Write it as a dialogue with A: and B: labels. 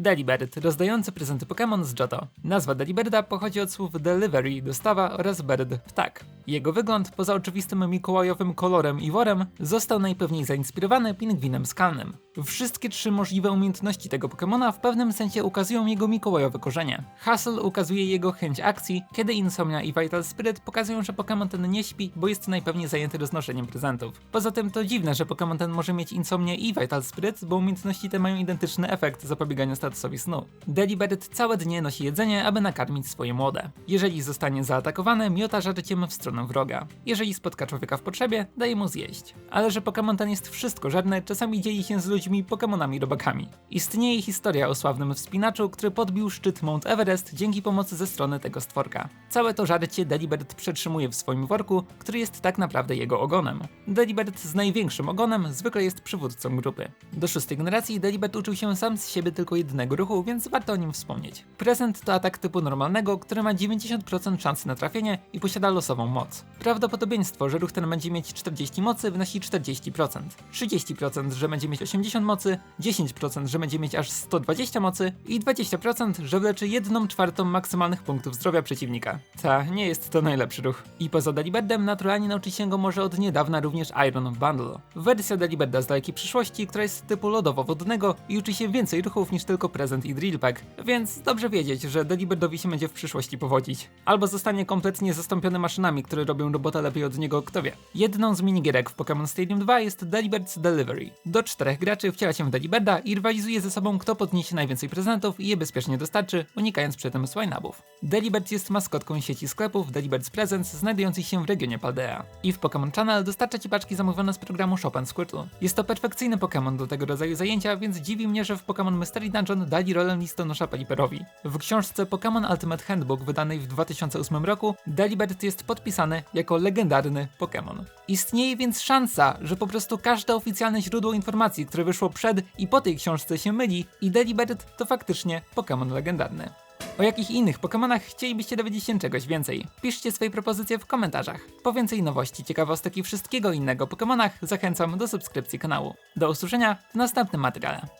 A: Delibird, rozdający prezenty Pokémon z Johto. Nazwa Delibirda pochodzi od słów delivery, dostawa oraz bird, ptak. Jego wygląd, poza oczywistym mikołajowym kolorem i worem, został najpewniej zainspirowany pingwinem skalnym. Wszystkie trzy możliwe umiejętności tego Pokémona w pewnym sensie ukazują jego mikołajowe korzenie. Hustle ukazuje jego chęć akcji, kiedy Insomnia i Vital Spirit pokazują, że Pokémon ten nie śpi, bo jest najpewniej zajęty roznoszeniem prezentów. Poza tym to dziwne, że Pokémon ten może mieć Insomnię i Vital Spirit, bo umiejętności te mają identyczny efekt zapobiegania statusowi snu. Delibird całe dnie nosi jedzenie, aby nakarmić swoje młode. Jeżeli zostanie zaatakowany, miota żarciem w stronę wroga. Jeżeli spotka człowieka w potrzebie, daje mu zjeść. Ale że Pokémon ten jest wszystkożerny, czasami dzieli się z ludźmi Pokémonami robakami. Istnieje historia o sławnym wspinaczu, który podbił szczyt Mount Everest dzięki pomocy ze strony tego stworka. Całe to żarcie Delibird przetrzymuje w swoim worku, który jest tak naprawdę jego ogonem. Delibird z największym ogonem zwykle jest przywódcą grupy. Do szóstej generacji Delibird uczył się sam z siebie tylko jednego ruchu, więc warto o nim wspomnieć. Prezent to atak typu normalnego, który ma 90% szansy na trafienie i posiada losową moc. pomoc. Prawdopodobieństwo, że ruch ten będzie mieć 40 mocy wynosi 40%, 30%, że będzie mieć 80 mocy, 10%, że będzie mieć aż 120 mocy i 20%, że wleczy 1 czwartą maksymalnych punktów zdrowia przeciwnika. Ta, nie jest to najlepszy ruch. I poza Deliberdem naturalnie nauczyć się go może od niedawna również Iron Bundle. Wersja Deliberda z dalekiej przyszłości, która jest typu lodowo-wodnego i uczy się więcej ruchów niż tylko prezent i drill pack, więc dobrze wiedzieć, że Deliberdowi się będzie w przyszłości powodzić. Albo zostanie kompletnie zastąpiony maszynami, które robią robotę lepiej od niego, kto wie. Jedną z minigierek w Pokémon Stadium 2 jest Delibert's Delivery. Do czterech graczy wciela się w Deliberda i rywalizuje ze sobą kto podniesie najwięcej prezentów i je bezpiecznie dostarczy, unikając przy tym swinabów. Delibert jest maskotką sieci sklepów Delibert's Presents znajdujących się w regionie Paldea. I w Pokémon Channel dostarcza ci paczki zamówione z programu Shop Squirtle. Jest to perfekcyjny Pokémon do tego rodzaju zajęcia, więc dziwi mnie, że w Pokémon Mystery Dungeon dali rolę listonosza Peliperowi. W książce Pokémon Ultimate Handbook wydanej w 2008 roku Delibert jest podpisany jako legendarny Pokémon. Istnieje więc szansa, że po prostu każde oficjalne źródło informacji, które wyszło przed i po tej książce się myli i Delibert to faktycznie Pokémon legendarny. O jakich innych Pokémonach chcielibyście dowiedzieć się czegoś więcej? Piszcie swoje propozycje w komentarzach. Po więcej nowości, ciekawostek i wszystkiego innego Pokémonach zachęcam do subskrypcji kanału. Do usłyszenia w następnym materiale.